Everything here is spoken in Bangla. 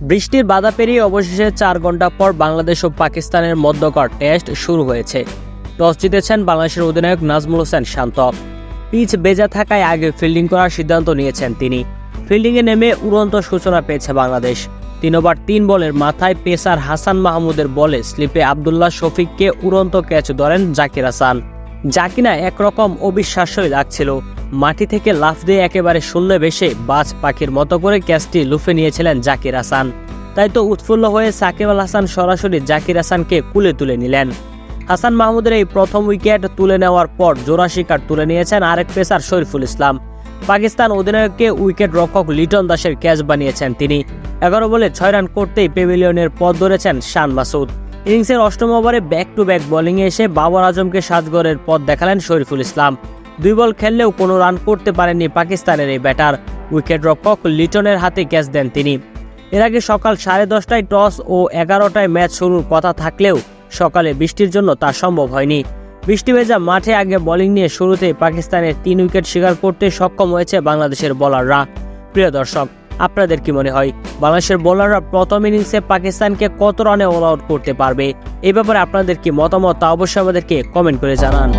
বৃষ্টির বাধা পেরিয়ে অবশেষে চার ঘণ্টা পর বাংলাদেশ ও পাকিস্তানের মধ্যকার টেস্ট শুরু হয়েছে। টস জিতেছেন বাংলাদেশের অধিনায়ক নাজমুল হোসেন শান্ত। পিচ বেজা থাকায় আগে ফিল্ডিং করার সিদ্ধান্ত নিয়েছেন তিনি। ফিল্ডিংয়ে নেমে উড়ন্ত সূচনা পেয়েছে বাংলাদেশ। তিন ওভার তিন বলের মাথায় পেসার হাসান মাহমুদের বলে স্লিপে আবদুল্লাহ শফিককে উড়ন্ত ক্যাচ ধরেন জাকির হাসান। যা কিনা একরকম অবিশ্বাস্যই লাগছিল মাটি থেকে লাফ দিয়ে একেবারে শূন্য বেশে বাজ পাখির মতো করে ক্যাচটি লুফে নিয়েছিলেন জাকির হাসান। তাই তো উৎফুল্ল হয়ে সাকিব আল হাসান সরাসরি জাকির হাসানকে কুলে তুলে নিলেন। হাসান মাহমুদের এই প্রথম উইকেট তুলে নেওয়ার পর জোড়া শিকার তুলে নিয়েছেন আরেক পেসার শরীফুল ইসলাম। পাকিস্তান অধিনায়ককে উইকেট রক্ষক লিটন দাসের ক্যাচ বানিয়েছেন তিনি। এগারো বলে ছয় রান করতেই পেভিলিয়নের পথ ধরেছেন শান মাসুদ। ইনিংসের অষ্টম ওভারে ব্যাক টু ব্যাক বোলিংয়ে এসে বাবর আজমকে সাজগড়ের পথ দেখালেন শরীফুল ইসলাম। দুই বল খেললেও কোনো রান করতে পারেননি পাকিস্তানের এই ব্যাটার। উইকেট রক্ষক লিটনের হাতে ক্যাচ দেন তিনি। এর আগে সকাল সাড়ে দশটায় টস ও এগারোটায় ম্যাচ শুরুর কথা থাকলেও সকালে বৃষ্টির জন্য তা সম্ভব হয়নি। বৃষ্টি ভেজা মাঠে আগে বোলিং নিয়ে শুরুতেই পাকিস্তানের তিন উইকেট শিকার করতে সক্ষম হয়েছে বাংলাদেশের বোলাররা। প্রিয় দর্শক, আপনাদের কি মনে হয়, বাংলাদেশের বোলাররা প্রথম ইনিংসে পাকিস্তানকে কত রানে অল আউট করতে পারবে? এ ব্যাপারে আপনাদের কি মতামত তা অবশ্যই আমাদেরকে কমেন্ট করে জানান।